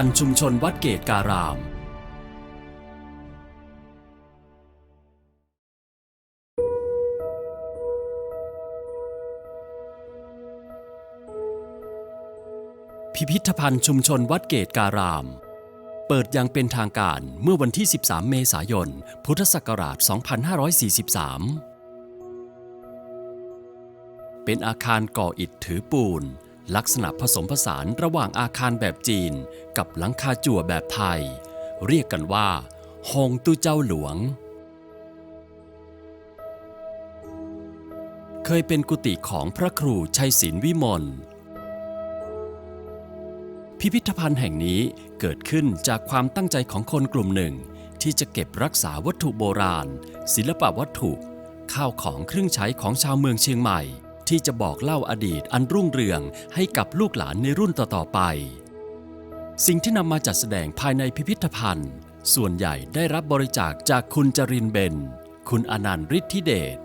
พิธภัณฑ์ชุมชนวัดเกตการาม พิพิธภัณฑ์ชุมชนวัดเกตการาม เปิดอย่างเป็นทางการเมื่อวันที่ 13 เมษายน พุทธศักราช 2543 เป็นอาคารก่ออิฐถือปูน ลักษณะผสมผสานระหว่างอาคารแบบจีน กับหลังคาจั่วแบบไทย เรียกกันว่าฮงตู้เจ้าหลวง เคยเป็นกุฏิของพระครูชัยศิลวิมลพิพิธภัณฑ์แห่งนี้เกิดขึ้นจากความตั้งใจของคนกลุ่มหนึ่ง ที่จะเก็บรักษาวัตถุโบราณ ศิลปวัตถุ ข้าวของเครื่องใช้ของชาวเมืองเชียงใหม่ ที่จะบอกเล่าอดีตอันรุ่งเรืองให้กับลูกหลานในรุ่นต่อๆไป สิ่งที่นำมาจัดแสดงภายในพิพิธภัณฑ์ ส่วนใหญ่ได้รับบริจาคจากคุณจรินเบน คุณอนันต์ฤทธิเดช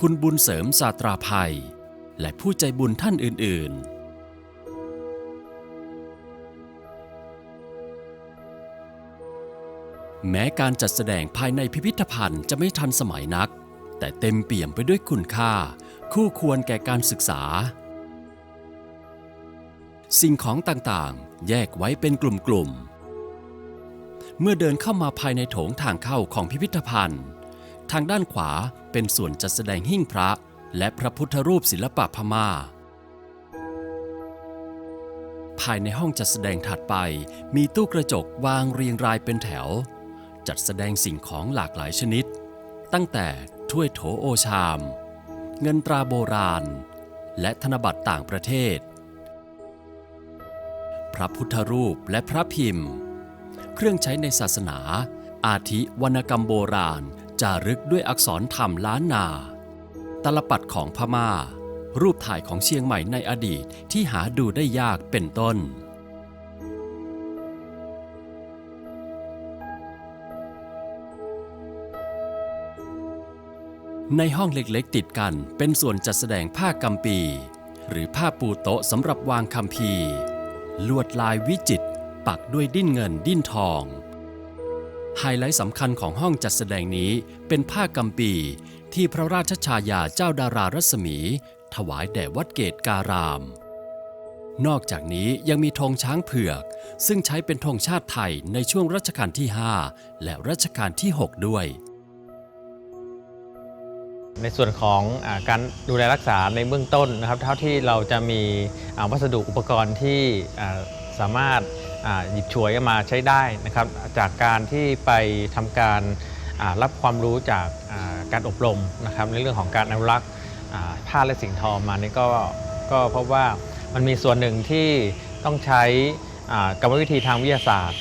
คุณบุญเสริมสาตราภัย และผู้ใจบุญท่านอื่น ๆแม้การจัดแสดงภายในพิพิธภัณฑ์จะไม่ทันสมัยนัก แต่เต็มเปี่ยมไปด้วยคุณค่า คู่ควรแก่การศึกษา สิ่งของต่างๆ แยกไว้เป็นกลุ่มๆ เมื่อเดินเข้ามาภายในโถงทางเข้าของพิพิธภัณฑ์ ทางด้านขวาเป็นส่วนจัดแสดงหิ้งพระและพระพุทธรูปศิลปะพม่า ภายในห้องจัดแสดงถัดไปมีตู้กระจกวางเรียงรายเป็นแถว จัดแสดงสิ่งของหลากหลายชนิด ตั้งแต่ถ้วยโถโอชาม เงินตราโบราณ และธนบัตรต่างประเทศ พระพุทธรูปและพระพิมพ์ เครื่องใช้ในศาสนา อาทิวรรณกรรมโบราณจารึกด้วยอักษรธรรมล้านนา ตลปัดของพม่า รูปถ่ายของเชียงใหม่ในอดีตที่หาดูได้ยากเป็นต้น ในห้องเล็กๆ ติดกันเป็นส่วนจัดแสดงผ้ากำปี หรือผ้าปูโต๊ะสำหรับวางคำพีลวดลายวิจิตปักด้วยดิ้นเงินดิ้นทอง ไฮไลท์สำคัญของห้องจัดแสดงนี้เป็นผ้ากำปีที่พระราชชายาเจ้าดารารัศมี ถวายแด่วัดเกตการาม นอกจากนี้ยังมีธงช้างเผือก ซึ่งใช้เป็นธงชาติไทยในช่วงรัชกาลที่ 5 และรัชกาลที่ 6 ด้วย ในส่วนของอการดูแลรักษาในเบื้องต้นนะครับ เท่าที่เราจะมีวัสดุอุปกรณ์ที่สามารถหยิบฉวยมาใช้ได้นะครับ จากการที่ไปทำการรับความรู้จากการอบรมนะครับ ในเรื่องของการอนุรักษ์อ่าผ้าและสิ่งทอมานี่ก็ก็พบว่ามันมีส่วนหนึ่งที่ต้องใช้กรรมวิธีทางวิทยาศาสตร์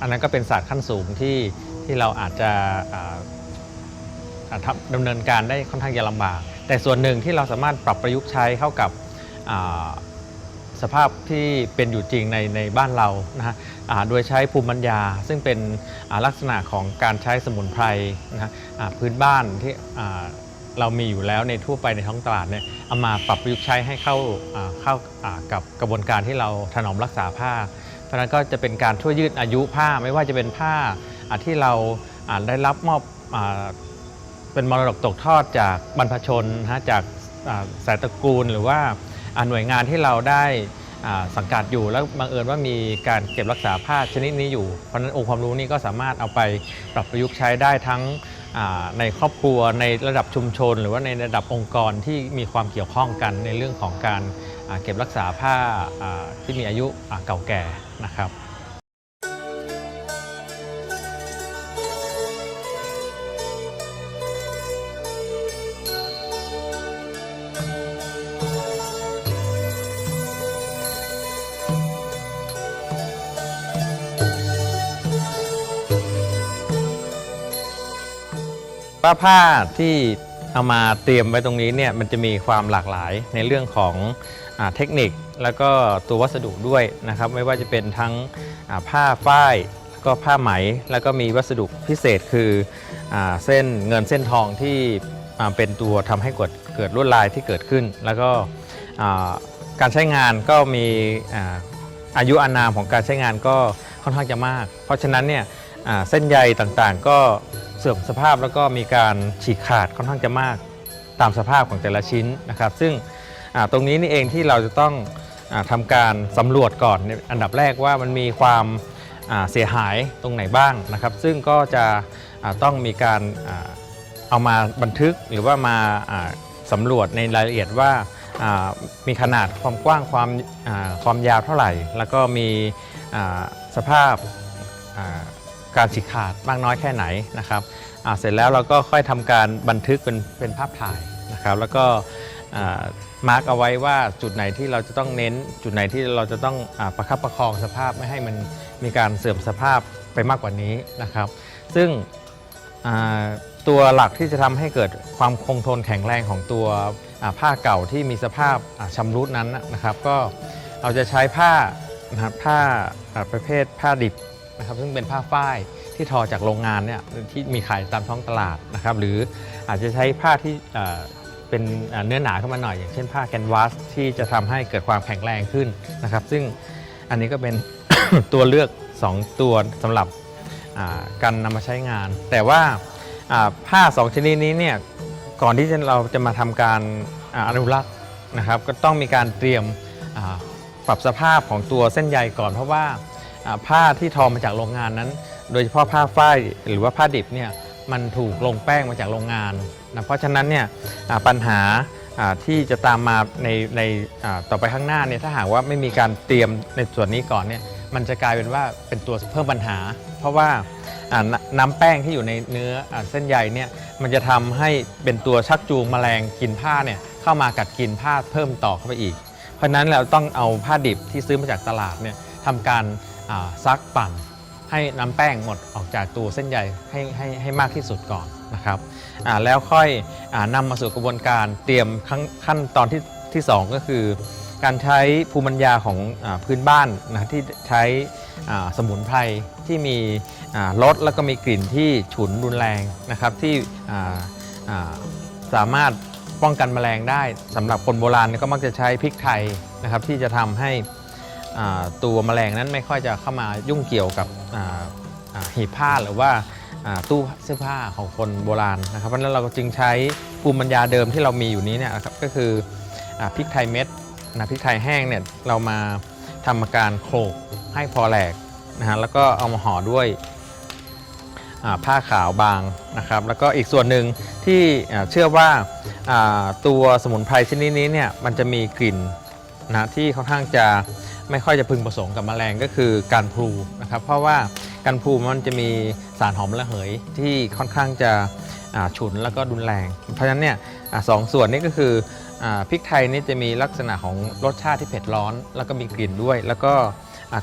อันนั้นก็เป็นศาสตร์ขั้นสูงที่ที่เราอาจจะ ดำเนินการได้ค่อนข้างจะลำบาก แต่ส่วนหนึ่งที่เราสามารถปรับประยุกต์ใช้เข้ากับสภาพที่เป็นอยู่จริงในในบ้านเรานะฮะโดยใช้ภูมิปัญญา ซึ่งเป็นลักษณะของการใช้สมุนไพรนะฮะพื้นบ้านที่เรามีอยู่แล้วในทั่วไปในท้องตลาดเนี่ยเอามาปรับประยุกต์ใช้ให้เข้าเข้ากับกระบวนการที่เราถนอมรักษาผ้า เพราะนั้นก็จะเป็นการช่วยยืดอายุผ้าไม่ว่าจะเป็นผ้าที่เราได้รับมอบ เป็นมรดกตกทอดจากบรรพชนนะฮะจากสายตระกูลหรือว่าหน่วยงานที่เราได้สังกัดอยู่แล้วบังเอิญว่ามีการเก็บรักษาผ้าชนิดนี้อยู่ เพราะนั้นองค์ความรู้นี้ก็สามารถเอาไปปรับประยุกต์ใช้ได้ทั้งในครอบครัวในระดับชุมชน หรือว่าในระดับองค์กรที่มีความเกี่ยวข้องกันในเรื่องของการเก็บรักษาผ้าที่มีอายุเก่าแก่นะครับ ว่าผ้าที่เอามาเตรียมไว้ตรงนี้เนี่ยมันจะมีความหลากหลายในเรื่องของอเทคนิคแล้วก็ตัววัสดุด้วยนะครับ ไม่ว่าจะเป็นทั้งผ้าฝ้ายแล้วก็ผ้าไหม แล้วก็มีวัสดุพิเศษคืออเส้นเงินเส้นทองที่เป็นตัวทำให้เกิดเกิดลวดลายที่เกิดขึ้น แล้วก็การใช้งานก็มีอาอายุอานามของการใช้งานก็ค่อนข้างจะมาก เพราะฉะนั้นเนี่ย เส้นใยต่างๆ ก็เสื่อมสภาพแล้วก็มีการฉีกขาดค่อนข้างจะมากตามสภาพของแต่ละชิ้นนะครับ ซึ่งตรงนี้นี่เองที่เราจะต้องอทำการสำรวจก่อนอันดับแรกว่ามันมีความเสียหายตรงไหนบ้างนะครับ ซึ่งก็จะต้องมีการอเอามาบันทึกหรือว่ามาอ่าสำรวจในรายละเอียดว่ามีขนาดความกว้างความความยาวเท่าไหร่ แล้วก็มีสภาพ การฉีกขาดมากน้อยแค่ไหนนะครับเสร็จแล้วเราก็ค่อยทำการบันทึกเป็นเป็นภาพถ่ายนะครับ แล้วก็มาร์กเอาไว้ว่าจุดไหนที่เราจะต้องเน้น จุดไหนที่เราจะต้องอประคับประคองสภาพไม่ให้มันมีการเสื่อมสภาพไปมากกว่านี้นะครับ ซึ่งตัวหลักที่จะทำให้เกิดความคงทนแข็งแรงของตัวผ้าเก่าที่มีสภาพอ่าชำรุดนั้นนะครับ ก็เราจะใช้ผ้านะครับผ้าประเภทผ้าดิบ นะครับซึ่งเป็นผ้าฝ้ายที่ทอจากโรงงานเนี่ยที่มีขายตามท้องตลาดนะครับหรืออาจจะใช้ผ้าที่เป็นเนื้อหนาขึ้นมาหน่อย อย่างเช่นผ้าแคนวาสที่จะทำให้เกิดความแข็งแรงขึ้นนะครับ ซึ่งอันนี้ก็เป็น ตัวเลือก 2 ตัวสำหรับการนำมาใช้งาน แต่ว่าผ้าสองชนิดนี้เนี่ยก่อนที่เราจะมาทำการอนุรักษ์นะครับ ก็ต้องมีการเตรียมปรับสภาพของตัวเส้นใยก่อนเพราะว่า ผ้าที่ทอมาจากโรงงานนั้น โดยเฉพาะผ้าฝ้ายหรือว่าผ้าดิบเนี่ยมันถูกลงแป้งมาจากโรงงานนะเพราะฉะนั้นเนี่ยปัญหาที่จะตามมาในในต่อไปข้างหน้าเนี่ยถ้าหากว่าไม่มีการเตรียมในส่วนนี้ก่อนเนี่ยมันจะกลายเป็นว่าเป็นตัวเพิ่มปัญหา เพราะว่าน้ำแป้งที่อยู่ในเนื้ออเส้นใยเนี่ยมันจะทำให้เป็นตัวชักจูงแมลงกินผ้าเนี่ยเข้ามากัดกินผ้าเพิ่มต่อเข้าไปอีก เพราะฉะนั้นเราต้องเอาผ้าดิบที่ซื้อมาจากตลาดเนี่ยทำการ ซักปั่นให้น้ำแป้งหมดออกจากตัวเส้นใยให้ให้ให้มากที่สุดก่อนนะครับแล้วค่อยอนำมาสู่กระบวนการเตรียมขั้นขั้นตอนที่ที่สองก็คือ การใช้ภูมิปัญญาของอพื้นบ้านนะที่ใช้สมุนไพรที่มีรสแล้วก็มีกลิ่นที่ฉุนรุนแรงนะครับที่สามารถป้องกันแมลงได้สำหรับคนโบราณก็มักจะใช้พริกไทยนะครับที่จะทำให้ ตัวแมลงนั้นไม่ค่อยจะเข้ามายุ่งเกี่ยวกับหีบผ้าหรือว่าตู้เสื้อผ้าของคนโบราณนะครับ เพราะนั้นเราก็จึงใช้ภูมิปัญญาเดิมที่เรามีอยู่นี้เนี่ยนะครับก็คืออพริกไทยเม็ดนะพริกไทยแห้งเนี่ยเรามาทำการโขลกให้พอแหลกนะฮะแล้วก็เอามาห่อด้วยผ้าขาวบางนะครับ แล้วก็อีกส่วนหนึ่งที่เชื่อว่าตัวสมุนไพรชนิดนี้เนี่ยมันจะมีกลิ่นนะที่ค่อนข้างจะ ไม่ค่อยจะพึงประสงค์กับแมลงก็คือการพลูนะครับ เพราะว่าการพลูมันจะมีสารหอมระเหยที่ค่อนข้างจะฉุนแล้วก็รุนแรง เพราะฉะนั้นเนี่ยอสองส่วนนี้ก็คืออพริกไทยนี่จะมีลักษณะของรสชาติที่เผ็ดร้อน แล้วก็มีกลิ่นด้วย แล้วก็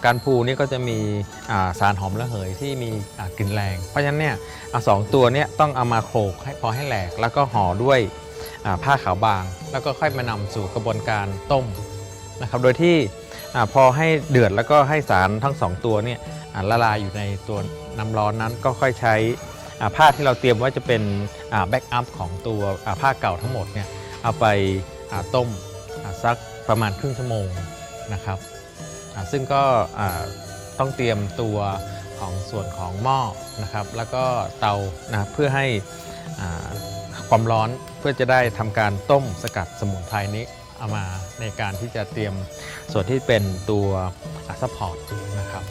การพูนี่ก็จะมีสารหอมระเหยที่มีกลิ่นแรง เพราะฉะนั้นเนี่ยอสองตัวนี่ยต้องเอามาโขลกให้พอให้แหลก แล้วก็ห่อด้วยผ้าขาวบาง แล้วก็ค่อยมานำสู่กระบวนการต้มนะครับ โดยที่ อพอให้เดือดแล้วก็ให้สารทั้งสองตัวเนี่ยละลายอยู่ในตัวน้ำร้อนนั้นก็ค่อยใช้ผ้าที่เราเตรียมไว้จะเป็นแบ็กอัพของตัวผ้าเก่าทั้งหมดเนี่ยเอาไปาต้มสักประมาณครึ่งชั่วโมงนะครับซึ่งก็ต้องเตรียมตัวของส่วนของหม้อนะครับ แล้วก็เตานะเพื่อให้ความร้อนเพื่อจะได้ทำการต้มสกัดสมุนไพรนี้ เอามาในการที่จะเตรียมส่วนที่เป็นตัวซัพพอร์ตนะครับ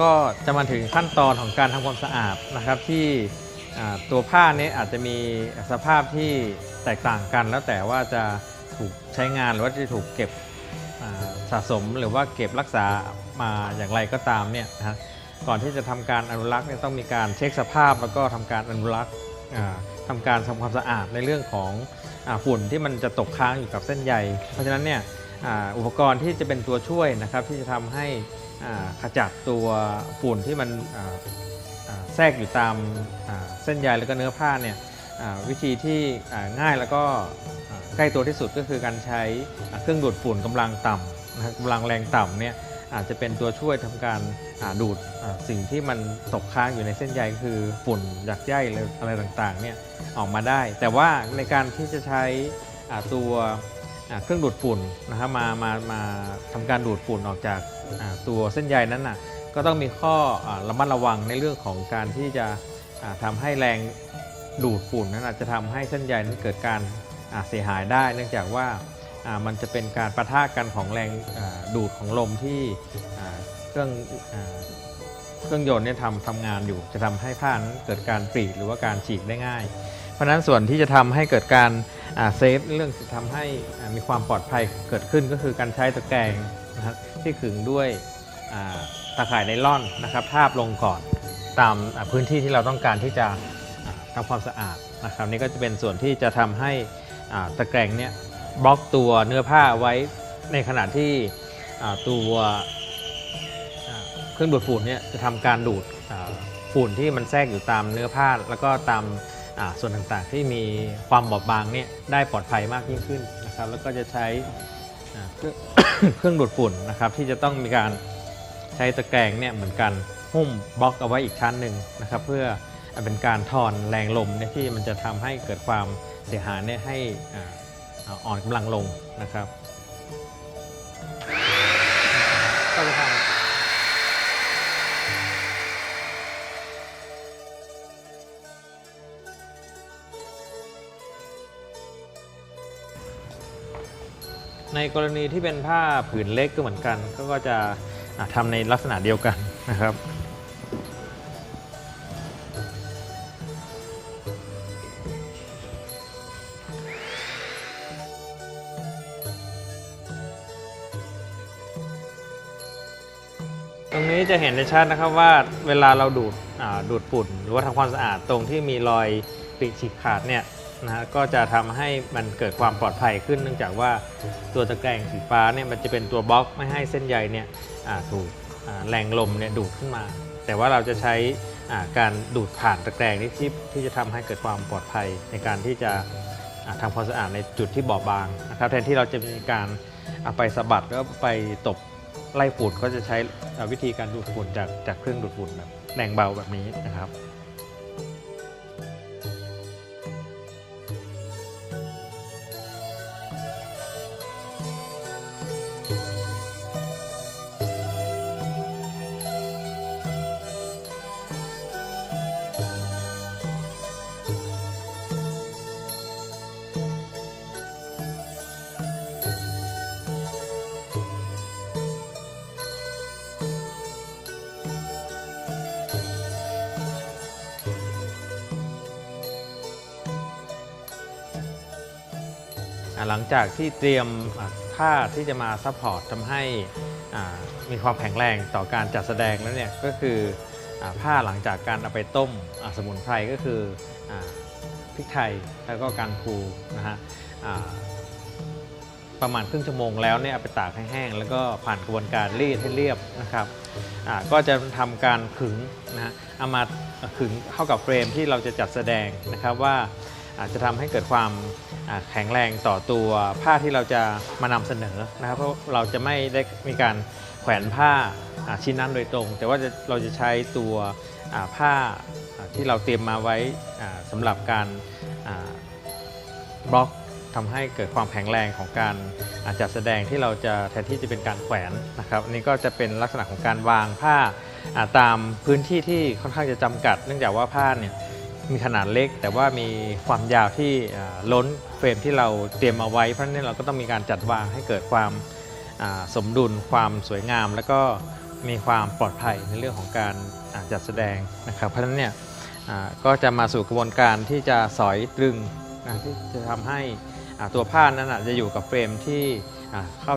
ก็จะมาถึงขั้นตอนของการทำความสะอาดนะครับที่ตัวผ้านี้อาจจะมีสภาพที่แตกต่างกัน แล้วแต่ว่าจะถูกใช้งานหรือว่าจะถูกเก็บสะสมหรือว่าเก็บรักษามาอย่างไรก็ตามเนี่ยนะก่อนที่จะทำการอนุรักษ์เนี่ยต้องมีการเช็คสภาพ แล้วก็ทำการอนุรักษ์อ่าทำการทำความสะอาดในเรื่องของอฝุ่นที่มันจะตกค้างอยู่กับเส้นใย เพราะฉะนั้นเนี่ย อุปกรณ์ที่จะเป็นตัวช่วยนะครับที่จะทำให้ขจัดตัวฝุ่นที่มันแทรกอยู่ตามเส้นใยแล้วก็เนื้อผ้าเนี่ยวิธีที่ง่ายแล้วก็ใกล้ตัวที่สุดก็คือการใช้เครื่องดูดฝุ่นกำลังต่ำนะครับกำลังแรงต่ำเนี่ยอาจจะเป็นตัวช่วยทำการดูดสิ่งที่มันตกค้างอยู่ในเส้นใยคือฝุ่นหยักใยอะไรต่างๆเนี่ยออกมาได้ แต่ว่าในการที่จะใช้ตัว เครื่องดูดฝุ่นนะครับมามามาทำการดูดฝุ่นออกจากตัวเส้นใยนั้นน่ะก็ต้องมีข้อระมัดระวังในเรื่องของการที่จะอ่าทำให้แรงดูดฝุ่นนั้นอาจจะทำให้เส้นใยนั้นเกิดการเสียหายได้ เนื่องจากว่ามันจะเป็นการประทะกันของแรงดูดของลมที่เครื่องเครื่องยนต์เนี่ยทำทำงานอยู่จะทำให้ผ้านั้นเกิดการปรีดหรือว่าการฉีกได้ง่าย เพราะฉะนั้นส่วนที่จะทำให้เกิดการ เซฟเรื่องทำให้มีความปลอดภัยเกิดขึ้นก็คือการใช้ตะแกรงนะครับที่ขึงด้วยตะข่ายไนล่อนนะครับทาบลงก่อนตามพื้นที่ที่เราต้องการที่จะอ่าทำความสะอาดนะครับนี่ก็จะเป็นส่วนที่จะทำให้ตะแกรงเนี่ยบล็อกตัวเนื้อผ้าไว้ในขณะที่ตัวเครื่องดูดฝุ่นเนี่ยจะทำการดูดฝุ่นที่มันแทรกอยู่ตามเนื้อผ้าแล้วก็ตาม ส่วนต่างๆที่มีความบอบบางเนี่ยได้ปลอดภัยมากยิ่งขึ้นนะครับแล้วก็จะใช้อ่าเครื่องเครื่องดูดฝุ่นนะครับที่จะต้องมีการใช้ตะแกรงเนี่ยเหมือนกันหุ้มบล็อกเอาไว้อีกชั้นหนึ่งนะครับเพื่อเป็นการทอนแรงลมเนี่ยที่มันจะทำให้เกิดความเสียหายเนี่ยให้อ่าอ่าอ่อนกำลังลงนะครับ กรณีที่เป็นผ้าผืนเล็กก็เหมือนกัน ก็จะทำในลักษณะเดียวกันนะครับตรงนี้จะเห็นได้ชัดนะครับว่าเวลาเราดูดดูดฝุ่นหรือว่าทำความสะอาดตรงที่มีรอยปริฉีกขาดเนี่ย นะฮะก็จะทำให้มันเกิดความปลอดภัยขึ้น เนื่องจากว่าตัวตะแกรงสีฟ้าเนี่ยมันจะเป็นตัวบล็อกไม่ให้เส้นใยเนี่ยถูกแรงลมเนี่ยดูดขึ้นมา แต่ว่าเราจะใช้การดูดผ่านตะแกรงนี่ที่ที่จะทำให้เกิดความปลอดภัยในการที่จะทำความสะอาดในจุดที่บอบบางนะครับแทนที่เราจะมีการเอาไปสะบัดแล้วไปตบไล่ฝุ่นก็จะใช้วิธีการดูดฝุ่นจากจากเครื่องดูดฝุ่นแบบแรงเบาแบบนี้นะครับ หลังจากที่เตรียมอ่าผ้าที่จะมาซัพพอร์ตทำให้มีความแข็งแรงต่อการจัดแสดงแล้วเนี่ยก็คืออผ้าหลังจากการเอาไปต้มสมุนไพรก็คืออพริกไทยแล้วก็การคูนะฮะประมาณครึ่งชั่วโมงแล้วเนี่ยเอาไปตากให้แห้ง แล้วก็ผ่านกระบวนการรีดให้เรียบนะครับก็จะทำการขึงนะฮะเอามาขึงเข้ากับเฟรมที่เราจะจัดแสดงนะครับว่า อาจจะทำให้เกิดความแข็งแรงต่อตัวผ้าที่เราจะมานำเสนอนะครับ เพราะเราจะไม่ได้มีการแขวนผ้าชิ้นนั้นโดยตรง แต่ว่าเราจะใช้ตัวผ้าที่เราเตรียมมาไว้อ่าสำหรับการบล็อกทำให้เกิดความแข็งแรงของการจัดแสดงที่เราจะแทนที่จะเป็นการแขวนนะครับนนี้ก็จะเป็นลักษณะของการวางผ้าอ่าตามพื้นที่ที่ค่อนข้างจะจำกัด เนื่องจากว่าผ้าเนี่ย มีขนาดเล็ก แต่ว่ามีความยาวที่ล้นเฟรมที่เราเตรียมเอาไว้ เพราะฉะนั้นเราก็ต้องมีการจัดวางให้เกิดความสมดุล ความสวยงาม แล้วก็มีความปลอดภัยในเรื่องของการจัดแสดงนะครับ เพราะฉะนั้นเนี่ยก็จะมาสู่กระบวนการที่จะสอยตรึงที่จะทำให้ตัวผ้านั้นจะอยู่กับเฟรมที่เข้า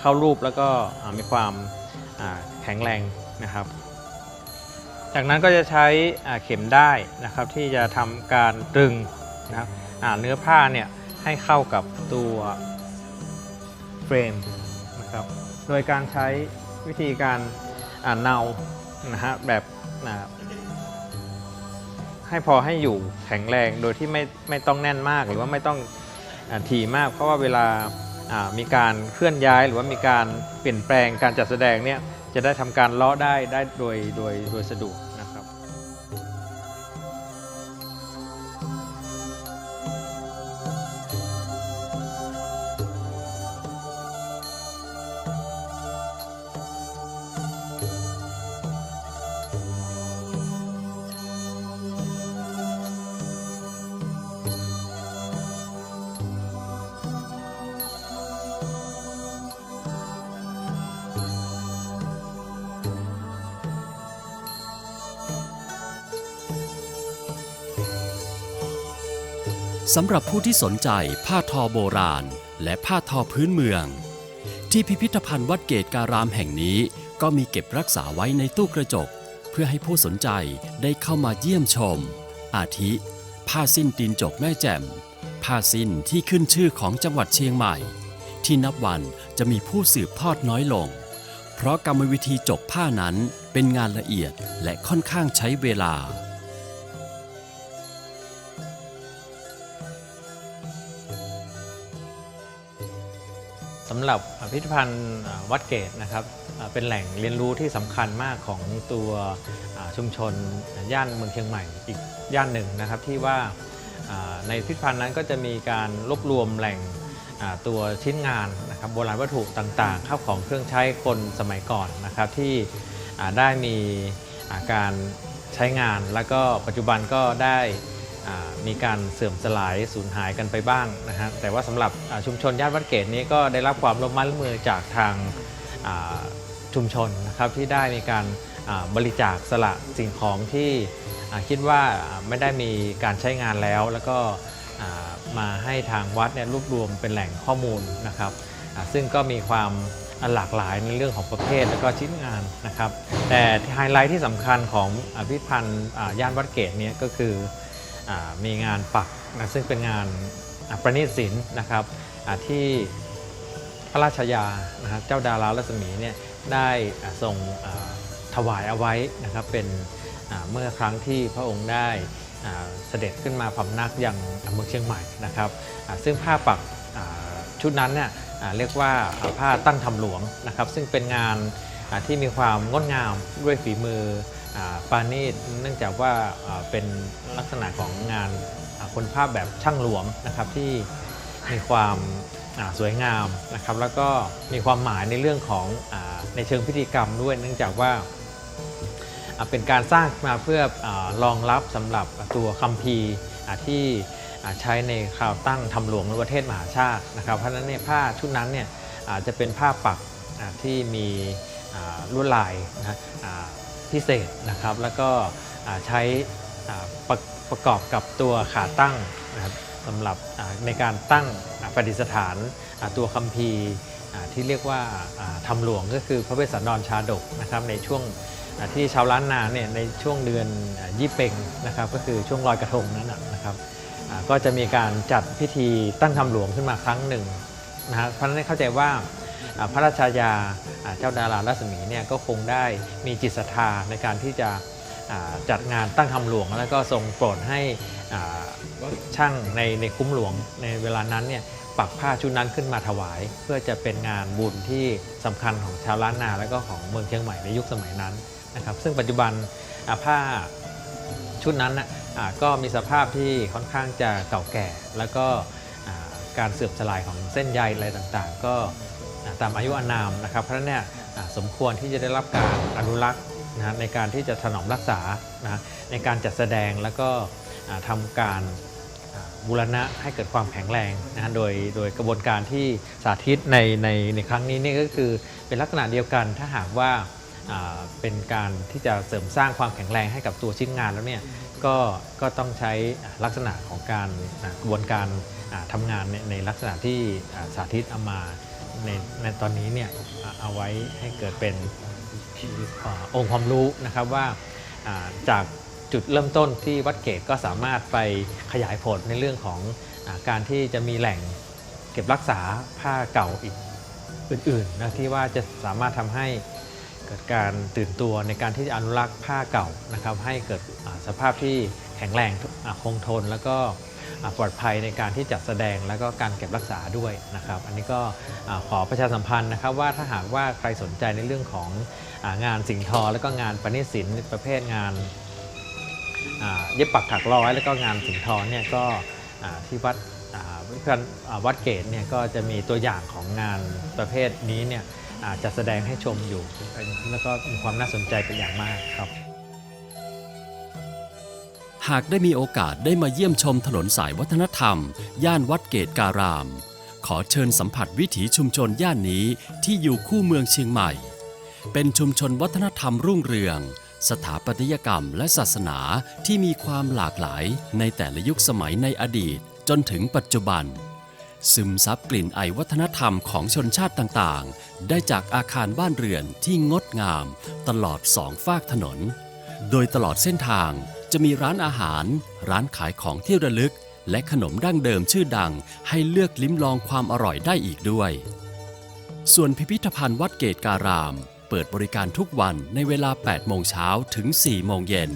เข้ารูปแล้วก็มีความแข็งแรงนะครับ จากนั้นก็จะใช้เข็มได้นะครับที่จะทำการตรึงนะครับเนื้อผ้าเนี่ยให้เข้ากับตัวเฟรมนะครับโดยการใช้วิธีการเนานะฮะแบบให้พอให้อยู่แข็งแรงโดยที่ไม่ไม่ต้องแน่นมากหรือว่าไม่ต้องอถี่มาก เพราะว่าเวลามีการเคลื่อนย้ายหรือว่ามีการเปลี่ยนแปลงการจัดแสดงเนี่ยจะได้ทำการเลาะได้ได้โดยโดยโดยสะดวก สำหรับผู้ที่สนใจผ้าทอโบราณ และผ้าทอพื้นเมือง ที่พิพิธภัณฑ์วัดเกตการามแห่งนี้ก็มีเก็บรักษาไว้ในตู้กระจก เพื่อให้ผู้สนใจได้เข้ามาเยี่ยมชม อาทิ ผ้าสิ้นตีนจกแม่แจ่ม ผ้าสิ้นที่ขึ้นชื่อของจังหวัดเชียงใหม่ ที่นับวันจะมีผู้สืบทอดน้อยลง เพราะกรรมวิธีจกผ้านั้นเป็นงานละเอียดและค่อนข้างใช้เวลาำหรับพิพิธภัณฑ์วัดเกตนะครับเป็นแหล่งเรียนรู้ที่สำคัญมากของตัวชุมชนย่านเมืองเชียงใหม่อีกย่านหนึ่งนะครับที่ว่าในพิพิธภัณฑ์นั้นก็จะมีการรวบรวมแหล่งตัวชิ้นงานนะครับโบราณวัตถุต่างๆ ข้าวของเครื่องใช้คนสมัยก่อนนะครับที่ได้มีการใช้งานแล้วก็ปัจจุบันก็ได้ มีการเสื่อมสลายสูญหายกันไปบ้างนะฮะแต่ว่าสำหรับชุมชนย่านวัดเกตนี้ก็ได้รับความร่วมมือร่วมมือจากทางชุมชนนะครับที่ได้มีการบริจาคสละสิ่งของที่คิดว่าไม่ได้มีการใช้งานแล้ว แล้วก็มาให้ทางวัดเนี่ยรวบรวมเป็นแหล่งข้อมูลนะครับซึ่งก็มีความหลากหลายในเรื่องของประเภทและก็ชิ้นงานนะครับ แต่ไฮไลท์ที่สำคัญของพิพิธภัณฑ์ย่านวัดเกตเนี่ยก็คือ มีงานปักนะซึ่งเป็นงานประณีตศิลป์นะครับที่พระราชยานะครับเจ้าดารารัศมีเนี่ยได้อ่าทรงถวายเอาไว้นะครับเป็นเมื่อครั้งที่พระองค์ได้เสด็จขึ้นมาพำนักยังเมืองเชียงใหม่นะครับซึ่งผ้าปักชุดนั้นเนี่ยเรียกว่าผ้าตั้งทำหลวงนะครับ ซึ่งเป็นงานที่มีความงดงามด้วยฝีมือ ปานีตเนื่องจากว่าเป็นลักษณะของงานคนภาพแบบช่างหลวงนะครับที่มีความสวยงามนะครับแล้วก็มีความหมายในเรื่องของอในเชิงพิธีกรรมด้วย เนื่องจากว่าเป็นการสร้างมาเพื่ออรองรับสำหรับตัวคัมภีร์ที่ใช้ในคราวตั้งทำหลวงในประเทศมหาชาตินะครับเพราะฉะนั้นเนี่ยผ้าชุดนั้นเนี่ยจะเป็นผ้าปักที่มีลวดลายนะ พิเศษนะครับ แล้วก็ใช้ประประกอบกับตัวขาตั้งนะครับสำหรับในการตั้งประดิษฐานตัวคัมภีร์ที่เรียกว่าอ่าทำหลวงก็คือพระเวสสันดรชาดกนะครับในช่วงที่ชาวล้านนาเนี่ยในช่วงเดือนยี่เป่งนะครับก็คือช่วงลอยกระทงนั้นนะครับก็จะมีการจัดพิธีตั้งทำหลวงขึ้นมาครั้งหนึ่งนะฮะเพราะฉะนั้นเข้าใจว่า พระราชายาเจ้าดารารัศมีเนี่ยก็คงได้มีจิตศรัทธาในการที่จะจัดงานตั้งคำหลวง แล้วก็ทรงโปรดให้ช่างในในคุ้มหลวงในเวลานั้นเนี่ยปักผ้าชุดนั้นขึ้นมาถวาย เพื่อจะเป็นงานบุญที่สำคัญของชาวล้านนา และก็ของเมืองเชียงใหม่ในยุคสมัยนั้นนะครับซึ่งปัจจุบันผ้าชุดนั้นก็มีสภาพที่ค่อนข้างจะเก่าแก่ แล้วก็การเสื่อมสลายของเส้นใยอะไรต่างๆ ก็ ตามอายุอานามนะครับ เพราะนั้นเนี่ยสมควรที่จะได้รับการอนุรักษ์นะในการที่จะถนอมรักษานะในการจัดแสดงแล้วก็อ่าทำการบูรณะให้เกิดความแข็งแรงนะฮะโดยโดยกระบวนการที่สาธิตในในในครั้งนี้นี่ก็คือเป็นลักษณะเดียวกันถ้าหากว่าเป็นการที่จะเสริมสร้างความแข็งแรงให้กับตัวชิ้นงานแล้วเนี่ยก็ก็ต้องใช้ลักษณะของการกระบวนการทำงานในในลักษณะที่สาธิตเอามา ในในตอนนี้เนี่ยเอาไว้ให้เกิดเป็นอองค์ความรู้นะครับว่าจากจุดเริ่มต้นที่วัดเกตก็สามารถไปขยายผลในเรื่องของอการที่จะมีแหล่งเก็บรักษาผ้าเก่าอีกอื่นๆนะที่ว่าจะสามารถทำให้เกิดการตื่นตัวในการที่จะอนุรักษ์ผ้าเก่านะครับให้เกิดสภาพที่แข็งแรงคงทนแล้วก็ ปลอดภัยในการที่จัดแสดงแล้วก็การเก็บรักษาด้วยนะครับ อันนี้ก็ขอประชาสัมพันธ์นะครับว่าถ้าหากว่าใครสนใจในเรื่องของงานสิ่งทอ แล้วก็งานประณีตศิลป์ประเภทงานเย็บปักถักร้อย แล้วก็งานสิงทอเนี่ยก็ที่วัดเพื่อนวัดเกตเนี่ยก็จะมีตัวอย่างของงานประเภทนี้เนี่ยจัดแสดงให้ชมอยู่ แล้วก็มีความน่าสนใจเป็นอย่างมากครับ หากได้มีโอกาสได้มาเยี่ยมชมถนนสายวัฒนธรรม ย่านวัดเกตการาม ขอเชิญสัมผัสวิถีชุมชนย่านนี้ที่อยู่คู่เมืองเชียงใหม่ เป็นชุมชนวัฒนธรรมรุ่งเรือง สถาปัตยกรรมและศาสนาที่มีความหลากหลายในแต่ละยุคสมัยในอดีต จนถึงปัจจุบัน ซึมซับกลิ่นไอวัฒนธรรมของชนชาติต่างๆ ได้จากอาคารบ้านเรือนที่งดงาม ตลอดสองฝากถนน โดยตลอดเส้นทาง จะมีร้านอาหาร ร้านขายของที่ระลึก และขนมดั้งเดิมชื่อดัง ให้เลือกลิ้มลองความอร่อยได้อีกด้วย ส่วนพิพิธภัณฑ์วัดเกตการาม เปิดบริการทุกวันในเวลา 8 โมงเช้าถึง 4 โมงเย็น